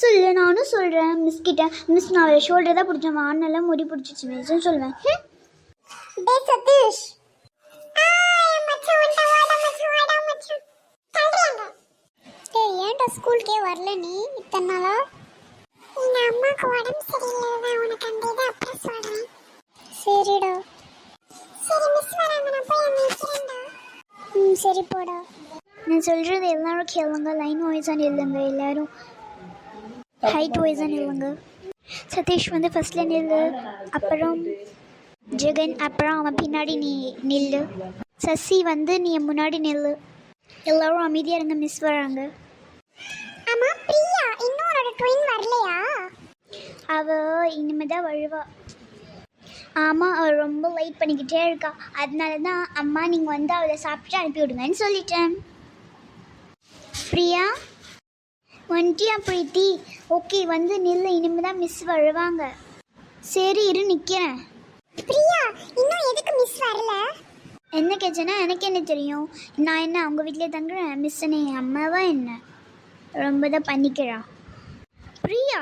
சொல்லு நானும் சொல்கிறேன் மிஸ் கிட்ட மிஸ் நான் அவளை ஷோல்டர் தான் பிடிச்சேன். வானெல்லாம் முடி பிடிச்சிச்சு மிஸ்ன்னு சொல்லுவேன் ஹம். சதீஷ். ஏன்டா ஸ்கூலுக்கே வரல நீ? இத்தனை நாளா? எங்க அம்மாக்கு உடம்பு சரியில்லைதான் உனக்கு அந்த இதை அப்புறம் சொல்றேன். சரிடா. சரி மிஸ் வராங்க. நான் போய் அங்க ம் சரி போடா. நான் சொல்கிறது எல்லாரும் கேளுங்க. லைன் வைஸாக இல்லைங்க எல்லாரும். ஹைட் வைஸாக நில்லுங்க சதீஷ் வந்து ஃபர்ஸ்ட்ல நில்லு அப்புறம் ஜெகன் அப்புறம் அவன் பின்னாடி நீ நில்லு. சசி வந்து நீ முன்னாடி நில்லு. எல்லாரும் அமைதியாக இருங்க மிஸ் வராங்க. ஆமா பிரியா உன்னோட ட்வின் வரலையா? அவ இனிமே தான் வருவா. ஆமாம் அவள் ரொம்ப லைட் பண்ணிக்கிட்டே இருக்கா. அதனால தான் அம்மா நீங்கள் வந்து அவளை சாப்பிட்டு அனுப்பி விடுங்கன்னு சொல்லிட்டேன். பிரியா? வந்துட்டியா பிரீத்தி? ஓகே வந்து நில்லு இனிமே தான் மிஸ் வருவாங்க. சரி இரு நிற்கிறேன் பிரியா இன்னும் எதுக்கு மிஸ் வரல? என்ன கேச்சனா எனக்கு என்ன தெரியும்? நான் என்ன அவங்க வீட்டிலே தங்குறேன்? மிஸ் என்ன என் அம்மாவா என்ன? ரொம்ப தான் பண்ணிக்கிறா. பிரியா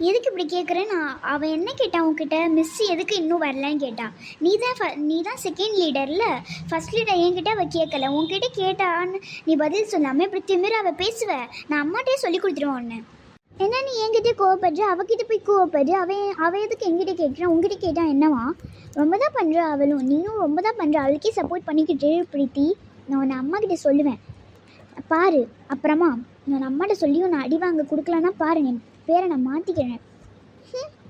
எதுக்கு இப்படி கேட்குறேன்னு நான் அவன் என்ன கேட்டான் உன்கிட்ட? மிஸ் எதுக்கு இன்னும் வரலன்னு கேட்டான் நீ தான் ஃப நீ தான் செகண்ட் லீடரில் ஃபர்ஸ்ட் லீடர் என்கிட்ட அவள் கேட்கல உன்கிட்ட கேட்டான்னு நீ பதில் சொல்லாமல் இப்படி திமிர அவள் பேசுவ? நான் அம்மாட்டே சொல்லி கொடுத்துருவேன் ஒன்று என்ன நீ என்கிட்ட கோவப்படுற அவகிட்ட போய் கோவப்படுற அவன் அவள் எதுக்கு என்கிட்ட கேட்குறான் உங்ககிட்ட கேட்டான் என்னவா? ரொம்ப தான் பண்ணுற அவளும். நீயும் ரொம்ப தான் பண்ணுற அவளுக்கே சப்போர்ட் பண்ணிக்கிட்டு பிரீத்தி. நான் உன்னை அம்மாக்கிட்ட சொல்லுவேன். பாரு அப்புறமா நான் அம்மாட்ட சொல்லியும் நான் அடி வாங்க கொடுக்கலன்னா பாரு பேரை நான் மாற்றிக்கிறேன்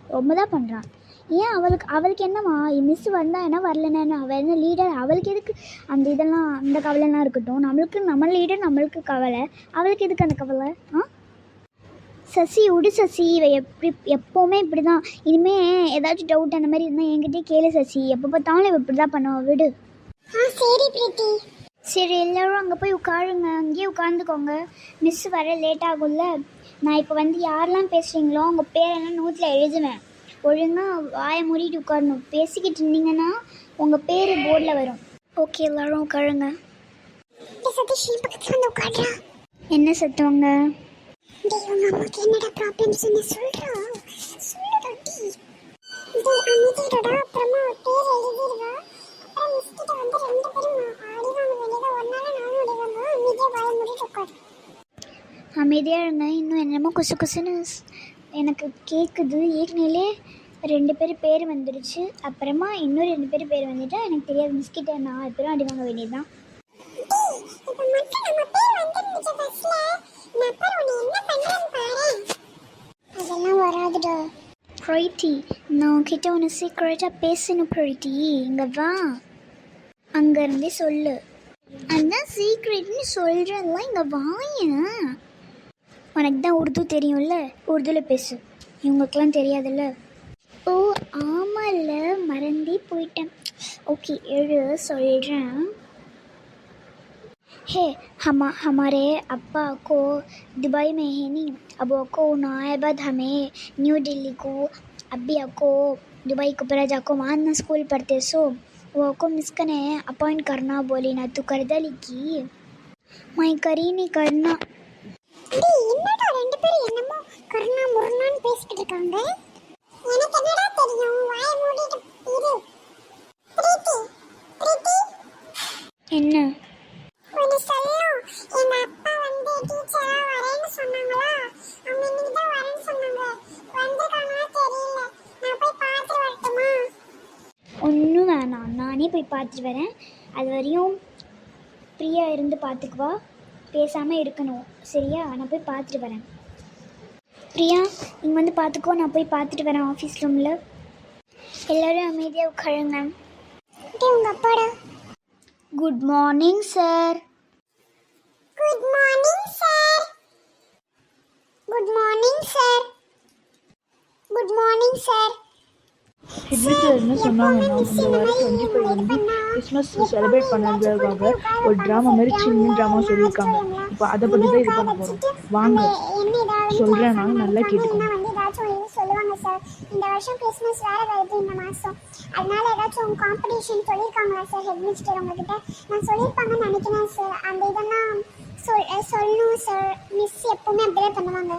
ரொம்ப தான் பண்ணுறான் ஏன் அவளுக்கு அவளுக்கு என்னம்மா மிஸ் வந்தால் என்ன வரலன்னு அவள் என்ன லீடர் அவளுக்கு எதுக்கு அந்த இதெல்லாம் அந்த கவலைலாம் இருக்கட்டும். நம்மளுக்கு நம்ம லீடர் நம்மளுக்கு கவலை. அவளுக்கு எதுக்கு அந்த கவலை? ஆ? சசி விடு சசி. இவ எப்படி எப்போவுமே இப்படி தான் இனிமே ஏதாச்சும் டவுட் அந்த மாதிரி இருந்தால் என்கிட்டயே கேளு சசி. எப்போ பார்த்தாலும் இவ இப்படி தான் பண்ணுவாள் விடு. ஆ சரி பிரீத்தி. சரி எல்லாரும் அங்கே போய் உட்காருங்க. அங்கேயே உட்காந்துக்கோங்க மிஸ் வர லேட் ஆகும்ல. நான் இப்போ வந்து யாரெல்லாம் பேசுகிறீங்களோ அவங்க பேரெல்லாம் நோட்டில் எழுதுவேன். ஒழுங்காக வாயை மூடிட்டு உட்காரணும். பேசிக்கிட்டு இருந்தீங்கன்னா உங்கள் பேர் போர்டில் வரும். ஓகே எல்லாரும் உட்காருங்க. என்ன சத்துவங்க என்னடா ப்ராப்ளம்ஸ் என்ன சொல்றா சொல்லுடா டி டேய் அமைதிடா அப்புறமா அவ பேர் எழுதிடுவா அப்புறம் மிஸ் கிட்ட வந்து ரெண்டு பேரும் ஆடி வாங்க வேண்டியதா ஒன்னால நானும் அடி வாங்க அமைதியா வாய மூடிட்டு உட்காரு அமைதியாக இருங்க இன்னும் என்னமோ குசு குசுன்னு எனக்கு கேட்குது ஏற்கனவே ரெண்டு பேர் பேர் வந்துடுச்சு அப்புறமா இன்னும் ரெண்டு பேர் பேர் வந்துட்டா எனக்கு தெரியாது. மிஸ்கிட்ட நாலு பேரும் அடி வாங்க வேண்டியதுதான். டேய் இப்ப மட்டும் நம்ம பேர் வந்துருந்துச்சு பஸ்ல நான் உன்கிட்ட ஒன்று சீக்கிரட்டாக பேசணும் ப்ரைட்டி இங்கே வா. அங்கேருந்தே சொல்லு. அதான் சீக்ரெட்னு சொல்கிறதெல்லாம் இங்கே வாயேன். உனக்கு தான் உருது தெரியும்ல உருதுல பேசு இவங்களுக்கெல்லாம் தெரியாதுல்ல ஓ ஆமாம்ல மறந்தே போயிட்டேன் ஓகே எழு சொல்கிறேன் है हम हमारे अब्बा को दुबई में है नहीं अब को नायबद हमें न्यू दिल्ली को अभी आपको दुबई को पर जाको वहाँ स्कूल पढ़ते सो वो को मिस कने अपॉइंट करना बोली ना तू कर दली की मैं करी नहीं करना டேய் என்னடா ரெண்டு பேரும் என்னமோ கருணா முருணான்னு பேசிட்டு இருக்காங்க? எனக்கு என்னடா தெரியும்? வாய மூடிட்டு இரு. பிரீத்தி பிரீத்தி. என்ன? ஒன்னு சொல்லணும் எங்க அப்பா வந்து டீச்சரா வரேன்னு சொன்னாங்களா? அவங்க இன்னைக்கு தான் வரேன்னு சொன்னாங்க. வந்திருக்காங்களா தெரியல. நான் போய் பார்த்துட்டு வரட்டுமா? ஒன்றும் வேணாம். நானே போய் பார்த்துட்டு வரேன். அது வரையும் ஃப்ரீயா இருந்து பார்த்துக்குவா. பேசாமல் இருக்கணும். சரியா? நான் போய் பார்த்துட்டு வரேன். பிரியா நீங்கள் வந்து பார்த்துக்கோ. நான் போய் பார்த்துட்டு வரேன் ஆஃபீஸ் ரூமில் எல்லோரும் அமைதியாக உட்காருங்க. டேய் உங்க அப்பாடா. Good morning sir good morning sir good morning sir good morning sir என்ன சொன்னாங்கன்னா கிறிஸ்மஸ் செலிப்ரேட் பண்ணுறதுக்காக ஒரு ட்ராமா மாதிரி சின்ன ட்ராமா சொல்லியிருக்காங்க. இப்போ அதை பற்றி தான் இது பண்ண போகிறோம் வாங்க. சொல்கிறேன் நான் நல்லா கேட்டுக்கோங்க. சொல்லுவாங்க சார். இந்த வருஷம் கிறிஸ்மஸ் வேற வருது இந்த மாசம்? அதனால ஏதாச்சும் காம்படிஷன் சொல்லியிருக்காங்களா சார்? ஹெட் மினிஸ்டர் உங்ககிட்ட நான் சொல்லியிருப்பாங்கன்னு நினைக்கிறேன் சார். அந்த இதெல்லாம் சொல் சொல்லணும் சார். மிஸ் எப்பவுமே அப்படியே பண்ணுவாங்க.